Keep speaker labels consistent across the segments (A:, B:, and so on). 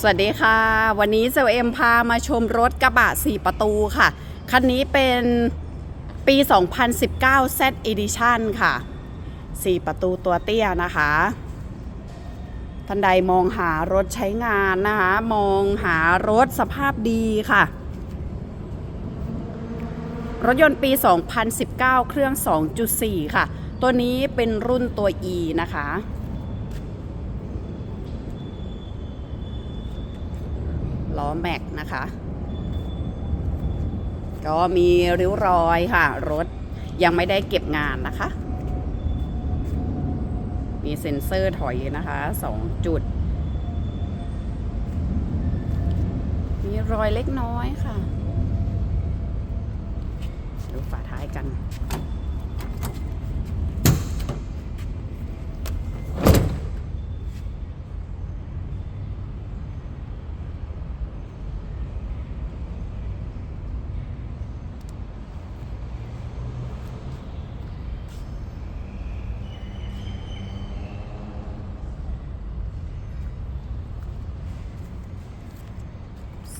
A: สวัสดีค่ะ วันนี้เซลเอ็มพามาชมรถกระบะ 4 ประตูค่ะ คันนี้เป็นปี 2019 Z Edition ค่ะ 4 ประตูตัวเตี้ยนะคะท่านใดมองหารถใช้งานนะคะ มองหารถสภาพดีค่ะ รถยนต์ปี 2019 เครื่อง 2.4 ค่ะ ตัวนี้เป็นรุ่นตัว E นะคะ ล้อแม็กนะคะ ก็มีริ้วรอยค่ะ รถยังไม่ได้เก็บงานนะคะ มีเซ็นเซอร์ถอยนะคะสองจุด มีรอยเล็กน้อยค่ะ ดูฝาท้ายกัน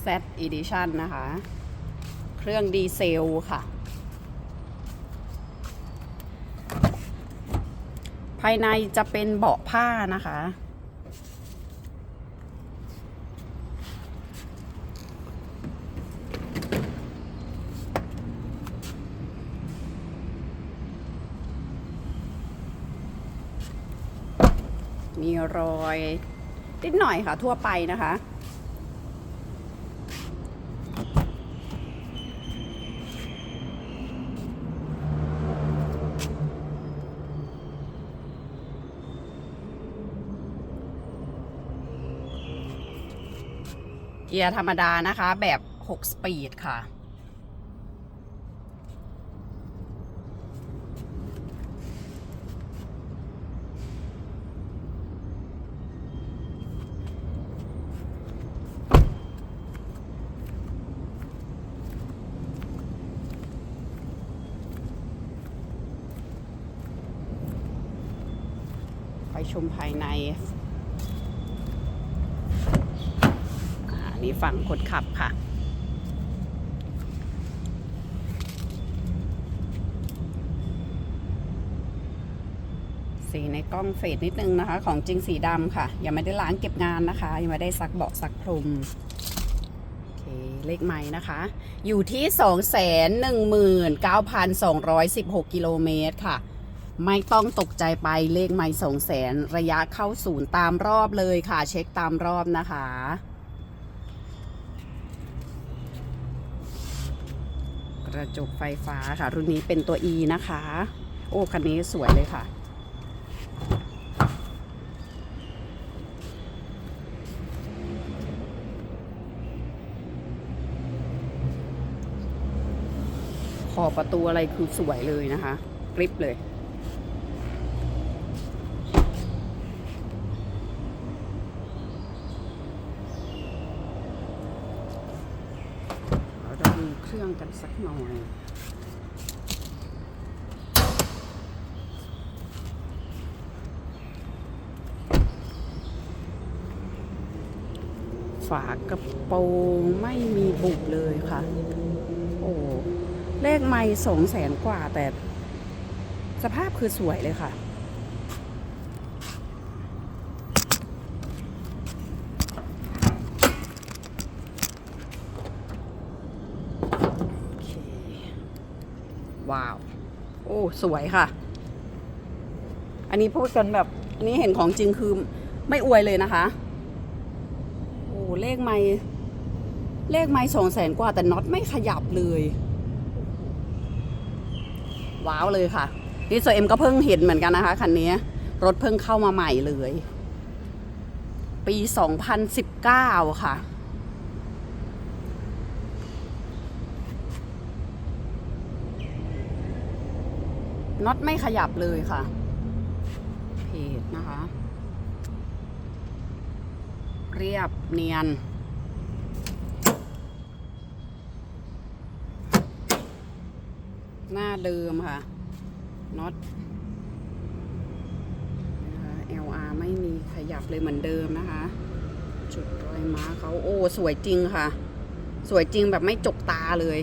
A: Z Edition นะคะ เครื่องดีเซลค่ะ ภายในจะเป็นเบาะผ้านะคะ มีรอยนิดหน่อยค่ะทั่วไปนะคะ กียร์ธรรมดานะคะ แบบ 6 สปีดค่ะ ไปชมภายในีฝั่งคนขับค่ะ สีในกล้องเฟดนิดนึงนะคะ ของจริงสีดำค่ะ ยังไม่ได้ล้างเก็บงานนะคะ ยังไม่ได้ซักเบาะซักพรมเลขไม้นะคะ อยู่ที่ 219,216 กิโลเมตรค่ะ ไม่ต้องตกใจไปเลขไม่สองแสนระยะเข้าศูนย์ตามรอบเลยค่ะ เช็คตามรอบนะคะ ระจกไฟฟ้าค่ะ รุ่นนี้เป็นตัว E นะคะ โอ้คันนี้สวยเลยค่ะ ขอบประตูอะไรคือสวยเลยนะคะ กริปเลย เครื่องกันสักหน่อยฝากระโปรงไม่มีบุบเลยค่ะ โอ้ เลขไม่สองแสนกว่าแต่ สภาพคือสวยเลยค่ะ โอเค ว้าว โอ้สวยค่ะ อันนี้พูดกันแบบอันนี้เห็นของจริงคือไม่อวยเลยนะคะ โอ้เลขไม่เลขไม่สองแสนกว่าแต่น็อตไม่ขยับเลย ว้าวเลยค่ะนี่โซเอ็มก็เพิ่งเห็นเหมือนกันนะคะคันนี้รถเพิ่งเข้ามาใหม่เลย ปี 2019 ค่ะ น็อตไม่ขยับเลยค่ะ เพจนะคะ เรียบเนียน หน้าเดิมค่ะ น็อตนะคะ LR ไม่มีขยับเลยเหมือนเดิมนะคะ จุดรอยม้าเขาโอ้ สวยจริงค่ะ สวยจริงแบบไม่จกตาเลย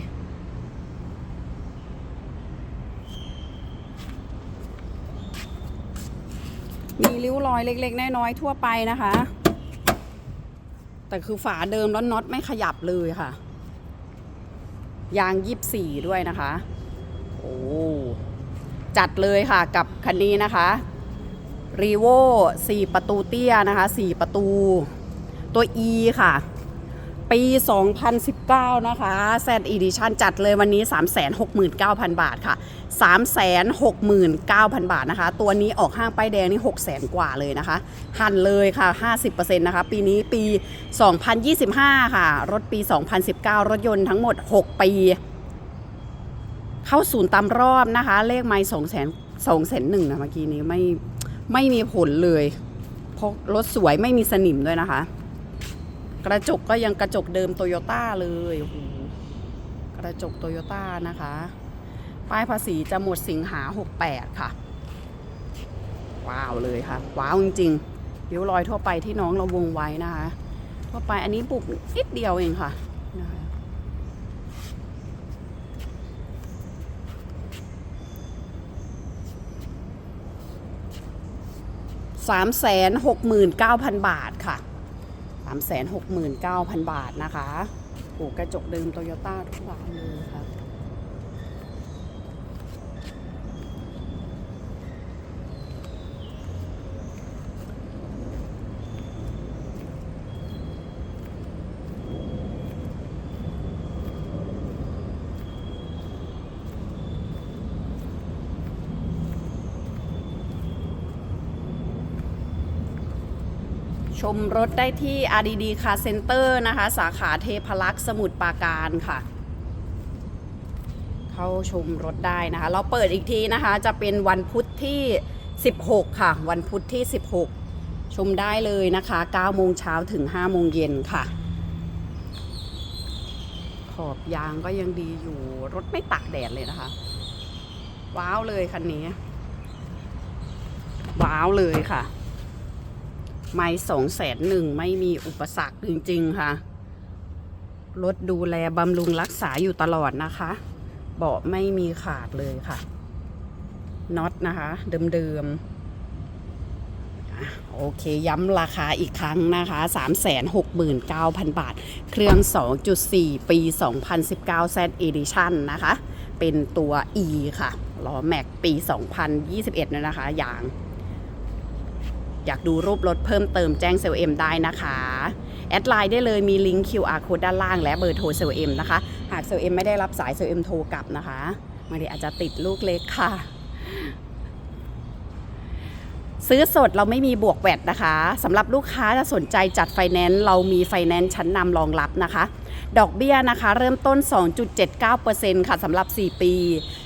A: ริ้วรอยเล็ก ๆ น้อยๆทั่วไปนะคะ แต่คือฝาเดิมแล้วน็อตไม่ขยับเลยค่ะ ยางยีิบสี่ด้วยนะคะ โอ้จัดเลยค่ะกับคันนี้นะคะรีโว่4ประตูเตี้ยนะคะ 4 ประตู ตัว E ค่ะ ปี 2019 นะคะ Z Edition จัดเลยวันนี้ 369,000 บาทค่ะ 369,000 บาทนะคะ ตัวนี้ออกห้างป้ายแดงนี่ 600,000 กว่าเลยนะคะ หันเลยค่ะ 50%นะคะ ปีนี้ปี 2025 ค่ะ รถปี 2019 รถยนต์ทั้งหมด 6 ปี เข้าศูนย์ตามรอบนะคะ เลขไม้สองแสนสองแสนหนึ่งนะเมื่อกี้นี้ไม่ไม่มีผลเลยเพราะรถสวยไม่มีสนิมด้วยนะคะ กระจกก็ยังกระจกเดิมโตโยต้าเลยโอ้โหกระจกโตโยต้านะคะ ป้ายภาษีจะหมดสิงหา 68 ค่ะ ว้าวเลยค่ะ ว้าวจริงๆริ้วรอยทั่วไปที่น้องเราวงไว้นะคะ ทั่วไปอันนี้บุกนิดเดียวเองค่ะนะคะสามแสนหกหมื่นเก้าพันบาทค่ะ สามแสนหกหมื่นเก้าพันบาทนะคะโอ้กระจกเดิมโตโยต้าทุกบานเลยค่ะ ชมรถได้ที่ RDD Car Center นะคะ สาขาเทพลักษ์สมุทรปราการค่ะ เข้าชมรถได้นะคะ เราเปิดอีกทีนะคะ จะเป็นวันพุธที่ 16 ค่ะ วันพุธที่ 16 ชมได้เลยนะคะ9โมงเช้าถึง5โมงเย็นค่ะ ขอบยางก็ยังดีอยู่ รถไม่ตากแดดเลยนะคะ ว้าวเลยคันนี้ ว้าวเลยค่ะ ไม่สองแสนหนึ่งไม่มีอุปสรรคจริง ๆ ค่ะ รถดูแลบำรุงรักษาอยู่ตลอดนะคะ เบาะไม่มีขาดเลยค่ะ น็อตนะคะ เดิมๆ โอเคย้ำราคาอีกครั้งนะคะ 369,000 บาท เครื่อง 2.4 ปี 2019 Z Edition นะคะ เป็นตัว E ค่ะล้อแม็กปี 2021เลยนะคะ ยาง อยากดูรูปรถเพิ่มเติมแจ้งเซลล์เอ็มได้นะคะ แอดไลน์ได้เลยมีลิงก์ QR code ด้านล่างและเบอร์โทรเซลล์เอ็มนะคะ หากเซลล์เอ็มไม่ได้รับสายเซลล์เอ็มโทรกลับนะคะบางทีอาจจะติดลูกเล็กค่ะ ซื้อสดเราไม่มีบวกแวดนะคะสำหรับลูกค้าถ้าสนใจจัดไฟแนนซ์เรามีไฟแนนซ์ชั้นนำรองรับนะคะดอกเบี้ยนะคะ เริ่มต้น 2.79%ค่ะสำหรับ 4 ปี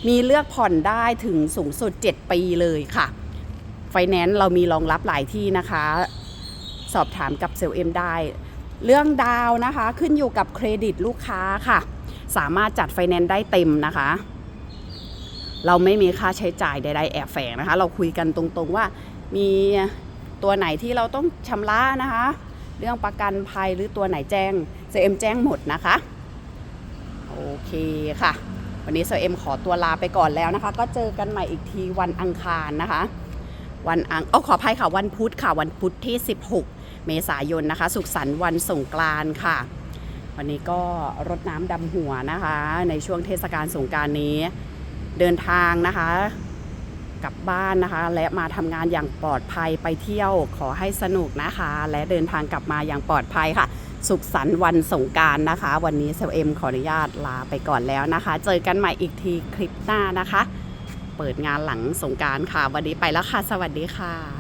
A: มีเลือกผ่อนได้ถึงสูงสุด 7 ปีเลยค่ะ ไฟแนนซ์เรามีรองรับหลายที่นะคะ สอบถามกับเซลเอ็มได้ เรื่องดาวน์นะคะขึ้นอยู่กับเครดิตลูกค้าค่ะ สามารถจัดไฟแนนซ์ได้เต็มนะคะ เราไม่มีค่าใช้จ่ายใดๆแอบแฝงนะคะ เราคุยกันตรงๆว่ามีตัวไหนที่เราต้องชำระนะคะ เรื่องประกันภัยหรือตัวไหนแจ้งเซเอ็มแจ้งหมดนะคะ โอเคค่ะ วันนี้เซเอ็มขอตัวลาไปก่อนแล้วนะคะ ก็เจอกันใหม่อีกทีวันอังคารนะคะ วันอังเออขออภัยค่ะวันพุธค่ะ วันพุธที่ 16 เมษายนนะคะ สุขสันต์วันสงกรานต์ค่ะ วันนี้ก็รดน้ำดำหัวนะคะ ในช่วงเทศกาลสงการนี้ เดินทางนะคะกลับบ้านนะคะ และมาทำงานอย่างปลอดภัยไปเที่ยวขอให้สนุกนะคะ และเดินทางกลับมาอย่างปลอดภัยค่ะ สุขสันต์วันสงการนะคะ วันนี้เซลเอ็มขออนุญาตลาไปก่อนแล้วนะคะ เจอกันใหม่อีกทีคลิปหน้านะคะ เปิดงานหลังสงการค่ะ วันนี้ไปแล้วค่ะ สวัสดีค่ะ